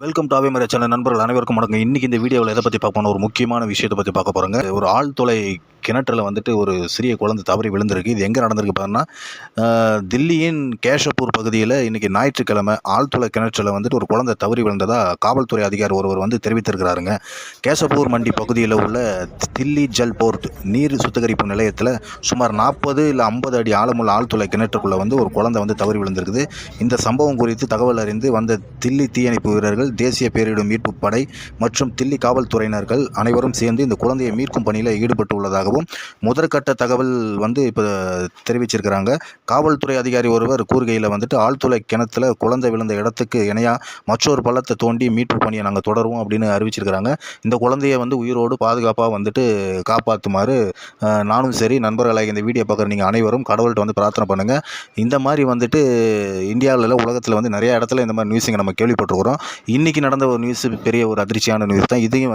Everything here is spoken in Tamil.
வெல்கம் டாவே மரிய சேனல் நண்பர்கள் அனைவருக்கும் வணக்கம். இன்றைக்கி இந்த வீடியோவில் எதை பற்றி பார்க்க ஒரு முக்கியமான விஷயத்தை பற்றி பார்க்க போகிறோங்க ஒரு ஆழ்துளை கிணற்றில் வந்துட்டு ஒரு சிறிய குழந்தை தவறி விழுந்திருக்கு. இது எங்கே நடந்திருக்கு பார்த்தீங்கன்னா தில்லியின் கேஷப்பூர் பகுதியில் இன்றைக்கி ஞாயிற்றுக்கிழமை ஆழ்துளை கிணற்றில் வந்துட்டு ஒரு குழந்தை தவறி விழுந்ததாக காவல்துறை அதிகாரி ஒருவர் வந்து தெரிவித்திருக்கிறாருங்க. கேசப்பூர் மண்டி பகுதியில் உள்ள தில்லி ஜல் போர்ட் நீர் சுத்திகரிப்பு நிலையத்தில் சுமார் நாற்பது இல்லை ஐம்பது அடி ஆழமுள்ள ஆழ்துளை கிணற்றுக்குள்ளே வந்து ஒரு குழந்தை வந்து தவறி விழுந்திருக்குது. இந்த சம்பவம் குறித்து தகவல் அறிந்து வந்த தில்லி தீயணைப்பு வீரர்கள் தேசிய பேரிடர் மீட்பு படை மற்றும் தில்லி காவல்துறையினர்கள் அனைவரும் சேர்ந்து இந்த குழந்தையை மீட்கும் பணியில் ஈடுபட்டு உள்ளதாகவும் முதற்கட்ட தகவல் வந்து இப்போ தெரிவிச்சிருக்கிறாங்க. காவல்துறை அதிகாரி ஒருவர் கூறுகையில் வந்துட்டு ஆழ்துளை கிணத்துல குழந்தை விழுந்த இடத்துக்கு இணையாக மற்றொரு பள்ளத்தை தோண்டி மீட்பு பணியை நாங்கள் தொடருவோம் அப்படின்னு அறிவிச்சிருக்கிறாங்க. இந்த குழந்தையை வந்து உயிரோடு பாதுகாப்பாக வந்துட்டு காப்பாற்றுமாறு நானும் சரி நண்பர்களாக இந்த வீடியோ பார்க்குற நீங்கள் அனைவரும் கடவுள்கிட்ட வந்து பிரார்த்தனை பண்ணுங்கள் இந்த மாதிரி வந்துட்டு இந்தியாவில் உலகத்தில் வந்து நிறைய இடத்துல இந்த மாதிரி நியூஸுங்க நம்ம கேள்விப்பட்டிருக்கிறோம். இன்றைக்கி நடந்த ஒரு நியூஸ் பெரிய ஒரு அதிர்ச்சியான நியூஸ் தான். இதையும்